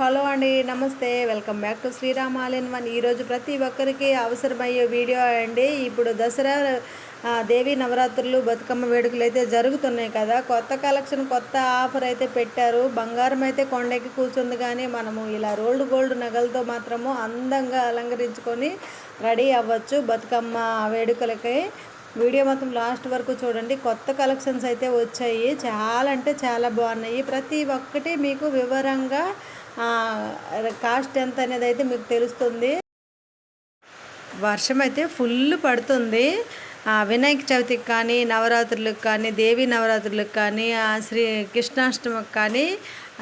Hello అండి నమస్తే. Welcome back to Sriram all in one ఈరోజు ప్రతి ఒక్కరికి అవసరమయ్యే వీడియో అండి. ఇప్పుడు దసరా దేవి నవరాత్రులు బతుకమ్మ వేడుకలు అయితే జరుగుతున్నాయి కదా. కొత్త కలెక్షన్ కొత్త ఆఫర్ అయితే పెట్టారు. బంగారం అయితే కొండకి కూర్చుంది కానీ మనము ఇలా రోల్డ్ గోల్డ్ నగలతో మాత్రము అందంగా అలంకరించుకొని రెడీ అవ్వచ్చు బతుకమ్మ వేడుకలకి. వీడియో మొత్తం లాస్ట్ వరకు చూడండి. కొత్త కలెక్షన్స్ అయితే వచ్చాయి. చాలా అంటే చాలా బాగున్నాయి. ప్రతి ఒక్కటి మీకు వివరంగా కాస్ట్ ఎంత అనేది అయితే మీకు తెలుస్తుంది. వర్షం అయితే ఫుల్ పడుతుంది. వినాయక చవితికి కానీ నవరాత్రులకు కానీ దేవి నవరాత్రులకు కానీ ఆ శ్రీ కృష్ణాష్టమికి కానీ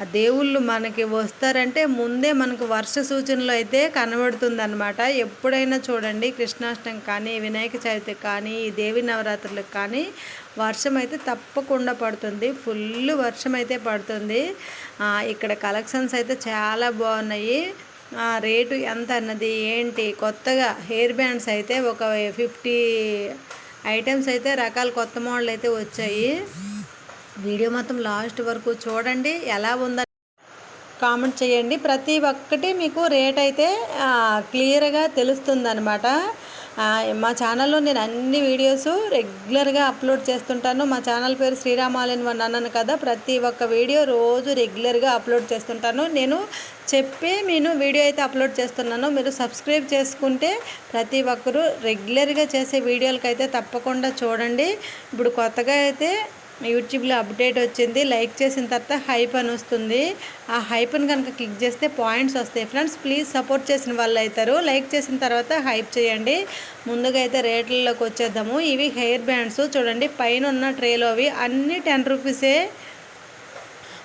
ఆ దేవుళ్ళు మనకి వస్తారంటే ముందే మనకు వర్ష సూచనలు అయితే కనబడుతుంది అనమాట ఎప్పుడైనా చూడండి కృష్ణాష్టమి కానీ వినాయక చవితికి కానీ ఈ దేవి నవరాత్రులకు కానీ వర్షం అయితే తప్పకుండా పడుతుంది. ఫుల్ వర్షం అయితే పడుతుంది ఇక్కడ కలెక్షన్స్ అయితే చాలా బాగున్నాయి. రేటు ఎంత అన్నది ఏంటి? కొత్తగా హెయిర్ బ్యాండ్స్ అయితే ఒక ఫిఫ్టీ ఐటమ్స్ అయితే రకాల కొత్త మోడల్ అయితే వచ్చాయి. వీడియో మొత్తం లాస్ట్ వరకు చూడండి. ఎలా ఉందని కామెంట్ చేయండి. ప్రతి ఒక్కటి మీకు రేట్ అయితే క్లియర్గా తెలుస్తుంది అనమాట మా ఛానల్లో నేను అన్ని వీడియోస్ రెగ్యులర్గా అప్లోడ్ చేస్తుంటాను. మా ఛానల్ పేరు శ్రీరామాలయన్ వన్ అన్నాను కదా. ప్రతి ఒక్క వీడియో రోజు రెగ్యులర్గా అప్లోడ్ చేస్తుంటాను. నేను చెప్పి నేను వీడియో అయితే అప్లోడ్ చేస్తున్నాను. మీరు సబ్స్క్రైబ్ చేసుకుంటే ప్రతి ఒక్కరూ రెగ్యులర్గా చేసే వీడియోలకైతే తప్పకుండా చూడండి. ఇప్పుడు కొత్తగా అయితే యూట్యూబ్లో అప్డేట్ వచ్చింది లైక్ చేసిన తర్వాత హైప్ అని వస్తుంది. ఆ హైప్ని కనుక క్లిక్ చేస్తే పాయింట్స్ వస్తాయి. ఫ్రెండ్స్ ప్లీజ్ సపోర్ట్ చేసిన వాళ్ళు అవుతారు. లైక్ చేసిన తర్వాత హైప్ చేయండి. ముందుగా అయితే రేట్లలోకి వచ్చేద్దాము. ఇవి హెయిర్ బ్యాండ్స్. చూడండి పైన ఉన్న ట్రేలో అవి అన్నీ టెన్ రూపీసే.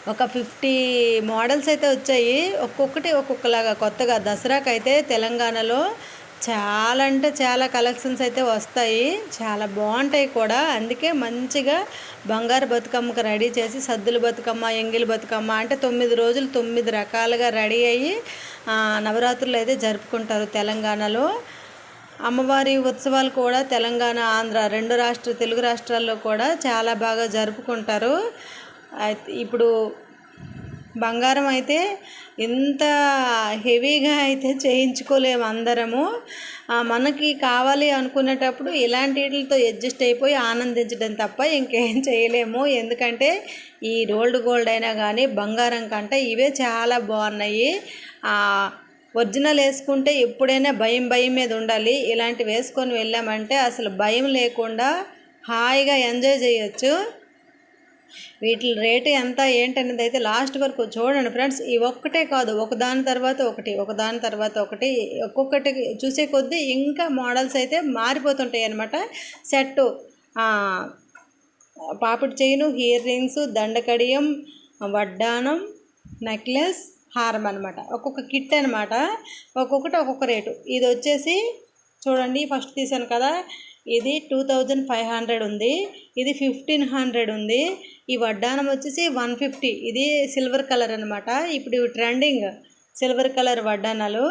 ఒక ఫిఫ్టీ మోడల్స్ అయితే వచ్చాయి. ఒక్కొక్కటి ఒక్కొక్కలాగా కొత్తగా. దసరాకైతే అయితే తెలంగాణలో చాలా అంటే చాలా కలెక్షన్స్ అయితే వస్తాయి. చాలా బాగుంటాయి కూడా. అందుకే మంచిగా బంగారు బతుకమ్మకు రెడీ చేసి సద్దుల బతుకమ్మ ఎంగిలి బతుకమ్మ అంటే తొమ్మిది రోజులు తొమ్మిది రకాలుగా రెడీ అయ్యి నవరాత్రులు అయితే జరుపుకుంటారు తెలంగాణలో. అమ్మవారి ఉత్సవాలు కూడా తెలంగాణ ఆంధ్ర రెండు రాష్ట్ర తెలుగు రాష్ట్రాల్లో కూడా చాలా బాగా జరుపుకుంటారు. అయితే ఇప్పుడు బంగారం అయితే ఇంత హెవీగా అయితే చేయించుకోలేము అందరము. మనకి కావాలి అనుకునేటప్పుడు ఇలాంటి వీటితో అడ్జస్ట్ అయిపోయి ఆనందించడం తప్ప ఇంకేం చేయలేము. ఎందుకంటే ఈ రోల్డ్ గోల్డ్ అయినా కానీ బంగారం కంటే ఇవే చాలా బాగున్నాయి. ఒరిజినల్ వేసుకుంటే ఎప్పుడైనా భయం భయం మీద ఉండాలి. ఇలాంటివి వేసుకొని వెళ్ళామంటే అసలు భయం లేకుండా హాయిగా ఎంజాయ్ చేయొచ్చు. వీటి రేటు ఎంత ఏంటనేది అయితే లాస్ట్ వరకు చూడండి ఫ్రెండ్స్. ఈ ఒక్కటే కాదు ఒకదాని తర్వాత ఒకటి ఒకదాని తర్వాత ఒకటి ఒక్కొక్కటి చూసే కొద్దీ ఇంకా మోడల్స్ అయితే మారిపోతుంటాయి అనమాట సెట్టు పాపిడి చైను ఇయర్ రింగ్స్ దండకడియం వడ్డానం నెక్లెస్ హారం అనమాట ఒక్కొక్క కిట్ అనమాట ఒక్కొక్కటి ఒక్కొక్క రేటు. ఇది వచ్చేసి చూడండి ఫస్ట్ తీసాను కదా ఇది టూ థౌజండ్ ఫైవ్ హండ్రెడ్ ఉంది. ఇది ఫిఫ్టీన్ హండ్రెడ్ ఉంది. ఈ వడ్డానం వచ్చేసి వన్ ఫిఫ్టీ. ఇది సిల్వర్ కలర్ అనమాట ఇప్పుడు ఇవి ట్రెండింగ్ సిల్వర్ కలర్ వడ్డానాలు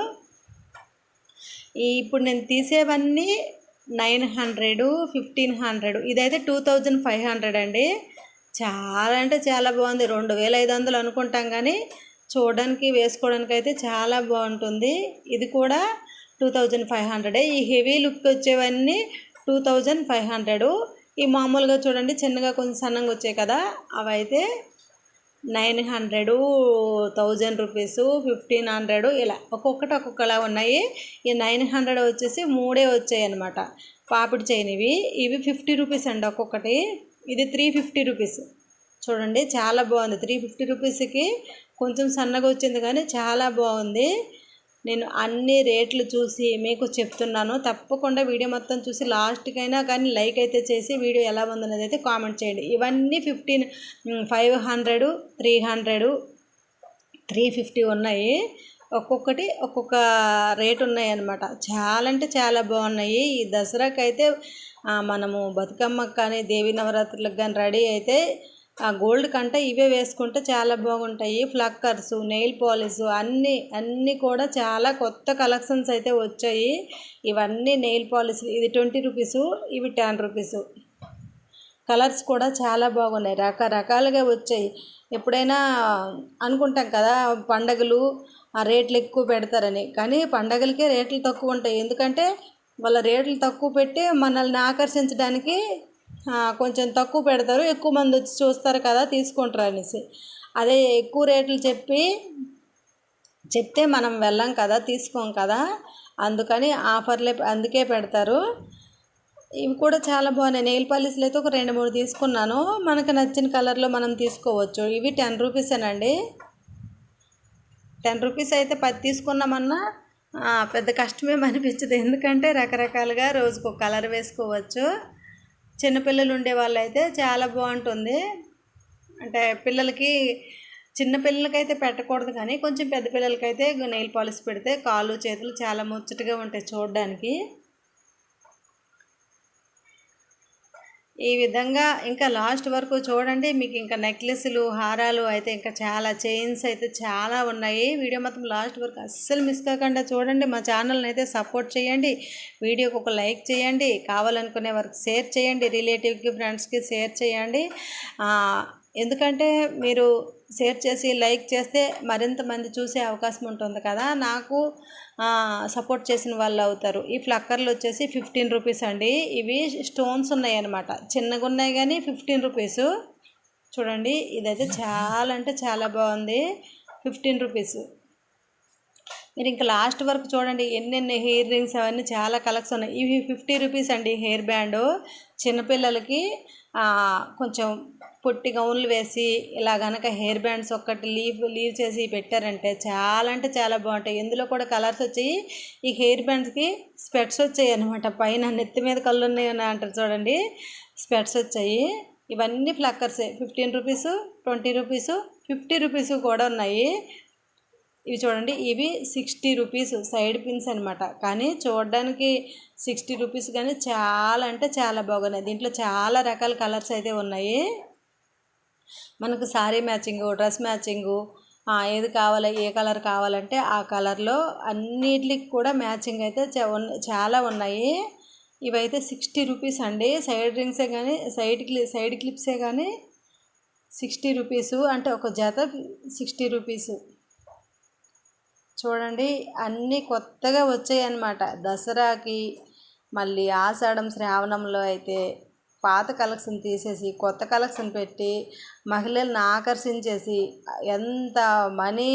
ఇప్పుడు నేను తీసేవన్నీ నైన్ హండ్రెడ్ ఫిఫ్టీన్ హండ్రెడ్. ఇదైతే టూ థౌజండ్ ఫైవ్ హండ్రెడ్ అండి. చాలా అంటే చాలా బాగుంది. రెండు వేల ఐదు వందలు అనుకుంటాం కానీ చూడడానికి వేసుకోవడానికి అయితే చాలా బాగుంటుంది. ఇది కూడా టూ థౌజండ్ ఫైవ్ హండ్రెడే. ఈ హెవీ లుక్ వచ్చేవన్నీ టూ థౌజండ్ ఫైవ్ హండ్రెడ్. ఈ మామూలుగా చూడండి చిన్నగా కొంచెం సన్నంగా వచ్చాయి కదా. అవైతే nine hundred thousand rupees fifteen hundred ఇలా ఒక్కొక్కటి ఒక్కొక్కలా ఉన్నాయి. ఈ నైన్ హండ్రెడ్ వచ్చేసి మూడే వచ్చాయి అనమాట పాపిడి చైన్ ఇవి ఇవి ఫిఫ్టీ రూపీస్ అండి ఒక్కొక్కటి. ఇది త్రీ ఫిఫ్టీ రూపీస్. చూడండి చాలా బాగుంది. త్రీ ఫిఫ్టీ రూపీస్కి కొంచెం సన్నగా వచ్చింది కానీ చాలా బాగుంది. నేను అన్ని రేట్లు చూసి మీకు చెప్తున్నాను. తప్పకుండా వీడియో మొత్తం చూసి లాస్ట్కైనా కానీ లైక్ అయితే చేసి వీడియో ఎలా ఉందనేది అయితే కామెంట్ చేయండి. ఇవన్నీ fifteen five hundred three hundred three fifty ఉన్నాయి. ఒక్కొక్కటి ఒక్కొక్క రేట్ ఉన్నాయి అనమాట చాలా అంటే చాలా బాగున్నాయి. ఈ దసరాకైతే మనము బతుకమ్మకి కానీ దేవి నవరాత్రులకు కానీ రెడీ అయితే ఆ గోల్డ్ కంటే ఇవే వేసుకుంటే చాలా బాగుంటాయి. ఫ్లక్కర్స్ నెయిల్ పాలిష్ అన్నీ అన్నీ కూడా చాలా కొత్త కలెక్షన్స్ అయితే వచ్చాయి. ఇవన్నీ నెయిల్ పాలిష్ ఇది ట్వంటీ రూపీసు ఇవి టెన్ రూపీస్. కలర్స్ కూడా చాలా బాగున్నాయి. రకరకాలుగా వచ్చాయి. ఎప్పుడైనా అనుకుంటాం కదా పండగలు ఆ రేట్లు ఎక్కువ పెడతారని. కానీ పండగలకే రేట్లు తక్కువ ఉంటాయి. ఎందుకంటే వాళ్ళ రేట్లు తక్కువ పెట్టి మనల్ని ఆకర్షించడానికి కొంచెం తక్కువ పెడతారు ఎక్కువ మంది వచ్చి చూస్తారు కదా తీసుకుంటారు అనేసి. అదే ఎక్కువ రేట్లు చెప్పి చెప్తే మనం వెళ్ళాం కదా తీసుకోం కదా అందుకని ఆఫర్లే అందుకే పెడతారు. ఇవి కూడా చాలా బాగున్నాయి. నెయిల్ పాలిస్లు అయితే ఒక రెండు మూడు తీసుకున్నాను. మనకు నచ్చిన కలర్లో మనం తీసుకోవచ్చు. ఇవి టెన్ రూపీసేనండి టెన్ రూపీస్ అయితే పది తీసుకున్నామన్నా పెద్ద కష్టమేం అనిపించదు. ఎందుకంటే రకరకాలుగా రోజుకు ఒక కలర్ వేసుకోవచ్చు. చిన్నపిల్లలు ఉండే వాళ్ళైతే చాలా బాగుంటుంది. అంటే పిల్లలకి చిన్న పిల్లలకైతే పెట్టకూడదు కానీ కొంచెం పెద్ద పిల్లలకైతే నెయిల్ పాలిష్ పెడితే కాళ్ళు చేతులు చాలా ముచ్చటగా ఉంటాయి చూడడానికి. ఈ విధంగా ఇంకా లాస్ట్ వరకు చూడండి మీకు ఇంకా నెక్లెస్లు హారాలు అయితే ఇంకా చాలా చైన్స్ అయితే చాలా ఉన్నాయి. వీడియో మొత్తం లాస్ట్ వరకు అస్సలు మిస్ కాకుండా చూడండి మా ఛానల్ని అయితే సపోర్ట్ చేయండి. వీడియోకి ఒక లైక్ చేయండి కావాలనుకునే వరకు షేర్ చేయండి రిలేటివ్కి ఫ్రెండ్స్కి షేర్ చేయండి. ఎందుకంటే మీరు షేర్ చేసి లైక్ చేస్తే మరింత మంది చూసే అవకాశం ఉంటుంది కదా. నాకు సపోర్ట్ చేసిన వాళ్ళు అవుతారు. ఈ ఫ్లక్కర్లు వచ్చేసి ఫిఫ్టీన్ రూపీస్ అండి. ఇవి స్టోన్స్ ఉన్నాయి అనమాట చిన్నగా ఉన్నాయి కానీ ఫిఫ్టీన్ రూపీస్. చూడండి ఇదైతే చాలా అంటే చాలా బాగుంది. Fifteen rupees. మీరు ఇంకా లాస్ట్ వరకు చూడండి ఎన్నెన్ని హెయిర్ రింగ్స్ అవన్నీ చాలా కలెక్షన్ ఉన్నాయి. ఇవి ఫిఫ్టీ రూపీస్ అండి హెయిర్ బ్యాండ్. చిన్నపిల్లలకి కొంచెం పొట్టి గౌన్లు వేసి ఇలా గనక హెయిర్ బ్యాండ్స్ ఒక్కటి లీవ్ లీవ్ చేసి పెట్టారంటే చాలా అంటే చాలా బాగుంటాయి. ఇందులో కూడా కలర్స్ వచ్చాయి. ఈ హెయిర్ బ్యాండ్స్కి స్పెట్స్ వచ్చాయి అనమాట పైన నెత్తి మీద కళ్ళు ఉన్నాయని అంటారు చూడండి. స్పెట్స్ వచ్చాయి. ఇవన్నీ ఫ్లక్కర్సే. Fifteen rupees twenty rupees fifty rupees కూడా ఉన్నాయి. ఇవి చూడండి. ఇవి సిక్స్టీ రూపీస్ సైడ్ పిన్స్ అనమాట కానీ చూడడానికి సిక్స్టీ రూపీస్ కానీ చాలా అంటే చాలా బాగున్నాయి. దీంట్లో చాలా రకాల కలర్స్ అయితే ఉన్నాయి. మనకు సారీ మ్యాచింగు డ్రెస్ మ్యాచింగు ఏది కావాలి ఏ కలర్ కావాలంటే ఆ కలర్లో అన్నిటికి కూడా మ్యాచింగ్ అయితే చాలా ఉన్నాయి. ఇవైతే సిక్స్టీ రూపీస్ అండి. సైడ్ రింగ్సే కానీ సైడ్ క్లి సైడ్ క్లిప్సే కానీ సిక్స్టీ రూపీసు. అంటే ఒక జత సిక్స్టీ రూపీసు. చూడండి అన్నీ కొత్తగా వచ్చాయి అన్నమాట దసరాకి మళ్ళీ ఆషాఢం శ్రావణంలో అయితే పాత కలెక్షన్ తీసేసి కొత్త కలెక్షన్ పెట్టి మహిళలను ఆకర్షించేసి ఎంత మనీ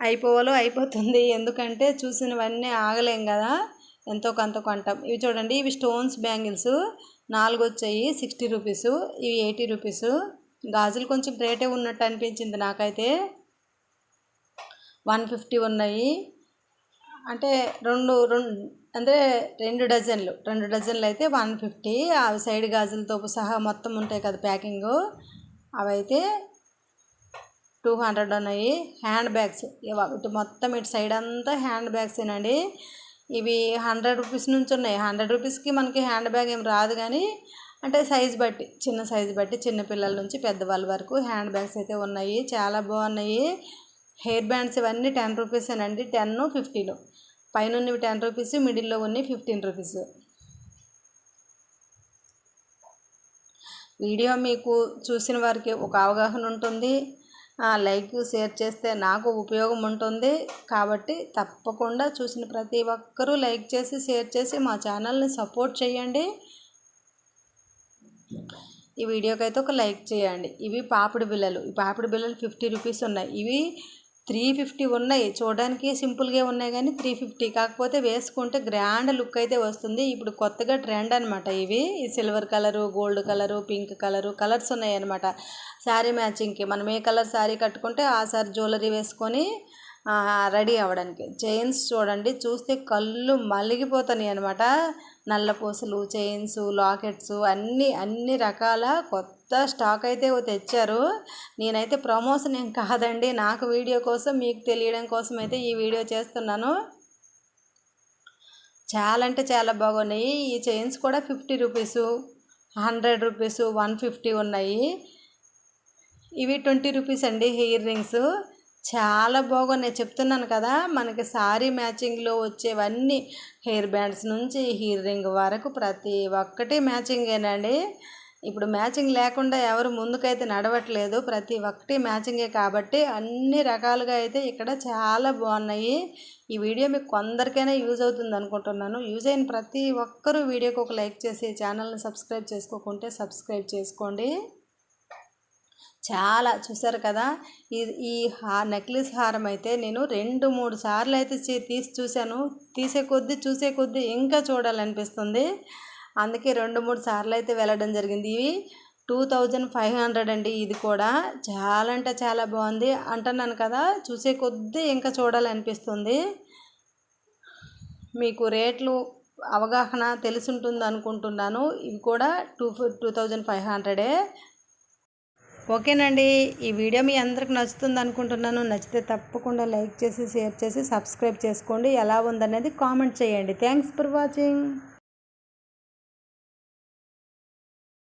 అయిపోవాలో అయిపోతుంది. ఎందుకంటే చూసినవన్నీ ఆగలేం కదా. ఎంతో కొంత కొంటాం. ఇవి చూడండి ఇవి స్టోన్స్ బ్యాంగిల్స్. నాలుగు వచ్చాయి సిక్స్టీ రూపీస్. ఇవి ఎయిటీ రూపీస్. గాజులు కొంచెం రేటే ఉన్నట్టు అనిపించింది నాకైతే. వన్ ఫిఫ్టీ ఉన్నాయి. అంటే రెండు రెండు అంటే రెండు డజన్లు. రెండు డజన్లు అయితే వన్ ఫిఫ్టీ. అవి సైడ్ గాజులతో సహా మొత్తం ఉంటాయి కదా ప్యాకింగ్. అవైతే టూ హండ్రెడ్ ఉన్నాయి హ్యాండ్ బ్యాగ్స్. ఇటు మొత్తం ఇటు సైడ్ అంతా హ్యాండ్ బ్యాగ్సేనండి. ఇవి హండ్రెడ్ రూపీస్ నుంచి ఉన్నాయి. హండ్రెడ్ రూపీస్కి మనకి హ్యాండ్ బ్యాగ్ ఏం రాదు కానీ అంటే సైజ్ బట్టి చిన్న సైజ్ బట్టి చిన్న పిల్లల నుంచి పెద్దవాళ్ళ వరకు హ్యాండ్ బ్యాగ్స్ అయితే ఉన్నాయి. చాలా బాగున్నాయి. హెయిర్ బ్యాండ్స్ ఇవన్నీ టెన్ రూపీసేనండి. టెన్ ఫిఫ్టీలో. పైన ఉన్నవి టెన్ రూపీస్ మిడిల్లో ఉన్నవి ఫిఫ్టీన్ రూపీస్. వీడియో మీకు చూసిన వారికి ఒక అవగాహన ఉంటుంది. ఆ, లైక్ షేర్ చేస్తే నాకు ఉపయోగం ఉంటుంది. కాబట్టి తప్పకుండా చూసిన ప్రతి ఒక్కరూ లైక్ చేసి షేర్ చేసి మా ఛానల్ని సపోర్ట్ చేయండి. ఈ వీడియోకి అయితే ఒక లైక్ చేయండి. ఇవి పాపిడి బిళ్ళలు. ఈ పాపిడి బిళ్ళలు ఫిఫ్టీ రూపీస్ ఉన్నాయి. ఇవి త్రీ ఫిఫ్టీ ఉన్నాయి. చూడడానికి సింపుల్గా ఉన్నాయి కానీ త్రీ ఫిఫ్టీ. కాకపోతే వేసుకుంటే గ్రాండ్ లుక్ అయితే వస్తుంది. ఇప్పుడు కొత్తగా ట్రెండ్ అనమాట ఇవి. ఈ silver colour gold colour pink colour colours ఉన్నాయి అనమాట శారీ మ్యాచింగ్కి. మనం ఏ కలర్ శారీ కట్టుకుంటే ఆ సారీ జ్యువెలరీ వేసుకొని రెడీ అవ్వడానికి. చైన్స్ చూడండి. చూస్తే కళ్ళు మలిగిపోతున్నాయి అనమాట నల్ల పూసలు చైన్స్ లాకెట్స్ అన్నీ అన్ని రకాల కొత్త స్టాక్ అయితే తెచ్చారు. నేనైతే ప్రమోషన్ ఏం కాదండి. నాకు వీడియో కోసం మీకు తెలియడం కోసం అయితే ఈ వీడియో చేస్తున్నాను. చాలా అంటే చాలా బాగున్నాయి. ఈ చైన్స్ కూడా fifty rupees hundred rupees one fifty ఉన్నాయి. ఇవి ట్వంటీ రూపీస్ అండి హెయిర్ రింగ్స్. చాలా బాగున్నాయి. చెప్తున్నాను కదా మనకి సారీ మ్యాచింగ్లో వచ్చేవన్నీ హెయిర్ బ్యాండ్స్ నుంచి హెయిర్ రింగ్ వరకు ప్రతి ఒక్కటి మ్యాచింగేనండి. ఇప్పుడు మ్యాచింగ్ లేకుండా ఎవరు ముందుకైతే నడవట్లేదు ప్రతి ఒక్కటి మ్యాచింగే కాబట్టి అన్ని రకాలుగా అయితే ఇక్కడ చాలా బాగున్నాయి. ఈ వీడియో మీకు కొందరికైనా యూజ్ అవుతుంది అనుకుంటున్నాను. యూజ్ అయిన ప్రతి ఒక్కరూ వీడియోకి ఒక లైక్ చేసి ఛానల్ని సబ్స్క్రైబ్ చేసుకోకుంటే సబ్స్క్రైబ్ చేసుకోండి. చాలా చూసారు కదా ఈ ఈ హా నెక్లెస్ హారం అయితే నేను రెండు మూడు సార్లు అయితే తీసి చూశాను. తీసే కొద్దీ చూసే కొద్దీ ఇంకా చూడాలనిపిస్తుంది. అందుకే రెండు మూడు సార్లు అయితే వెళ్ళడం జరిగింది. ఇవి టూ థౌజండ్ ఫైవ్ హండ్రెడ్ అండి. ఇది కూడా చాలా అంటే చాలా బాగుంది. అంటున్నాను కదా చూసే కొద్దీ ఇంకా చూడాలనిపిస్తుంది. మీకు రేట్లు అవగాహన తెలిసుంటుంది అనుకుంటున్నాను. ఇవి కూడా టూ టూ థౌజండ్ ఫైవ్ హండ్రెడే ఓకేనండి. ఈ వీడియో మీ అందరికి నచ్చుతుంది అనుకుంటున్నాను. నచ్చితే తప్పకుండా లైక్ చేసి షేర్ చేసి సబ్స్క్రైబ్ చేసుకోండి. ఎలా ఉందనేది కామెంట్ చేయండి. Thanks for watching.